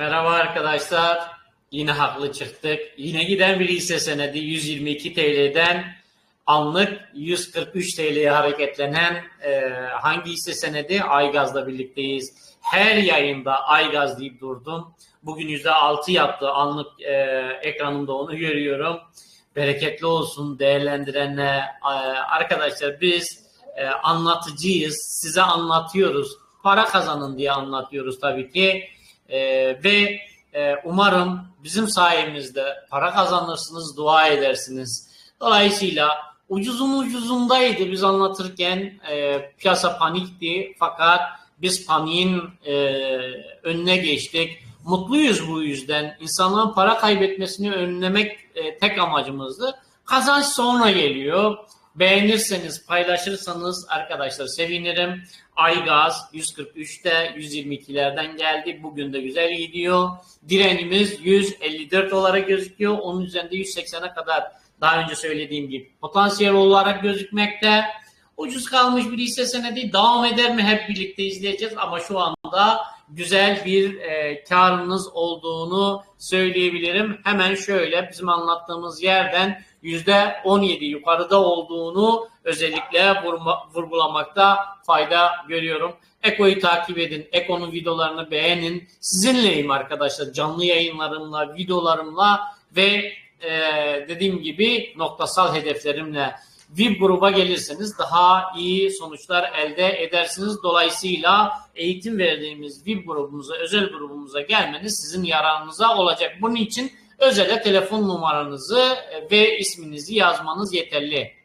Merhaba arkadaşlar. Yine haklı çıktık. Yine giden bir hisse senedi 122 TL'den anlık 143 TL'ye hareketlenen e, hangi hisse senedi? Aygaz'la birlikteyiz. Her yayında Aygaz deyip durdum. Bugün %6 yaptı. Anlık e, ekranımda onu görüyorum. Bereketli olsun değerlendirenle. E, arkadaşlar biz e, anlatıcıyız. Size anlatıyoruz. Para kazanın diye anlatıyoruz tabii ki. E, ve e, umarım bizim sayemizde para kazanırsınız, dua edersiniz. Dolayısıyla ucuzun ucuzundaydı biz anlatırken e, piyasa panikti fakat biz paniğin e, önüne geçtik. Mutluyuz bu yüzden. İnsanların para kaybetmesini önlemek e, tek amacımızdı. Kazanç sonra geliyor. Beğenirseniz, paylaşırsanız arkadaşlar sevinirim. Aygaz 143'te 122'lerden geldi. Bugün de güzel gidiyor. Direnimiz 154 olarak gözüküyor. Onun üzerinde 180'e kadar daha önce söylediğim gibi potansiyel olarak gözükmekte. Ucuz kalmış bir hisse senedi devam eder mi hep birlikte izleyeceğiz ama şu anda güzel bir e, karınız olduğunu söyleyebilirim. Hemen şöyle bizim anlattığımız yerden %17 yukarıda olduğunu özellikle vurma, vurgulamakta fayda görüyorum. Eko'yu takip edin. Eko'nun videolarını beğenin. Sizinleyim arkadaşlar. Canlı yayınlarımla, videolarımla ve e, dediğim gibi noktasal hedeflerimle VIP gruba gelirseniz daha iyi sonuçlar elde edersiniz. Dolayısıyla eğitim verdiğimiz VIP grubumuza, özel grubumuza gelmeniz sizin yararınıza olacak. Bunun için özele telefon numaranızı ve isminizi yazmanız yeterli.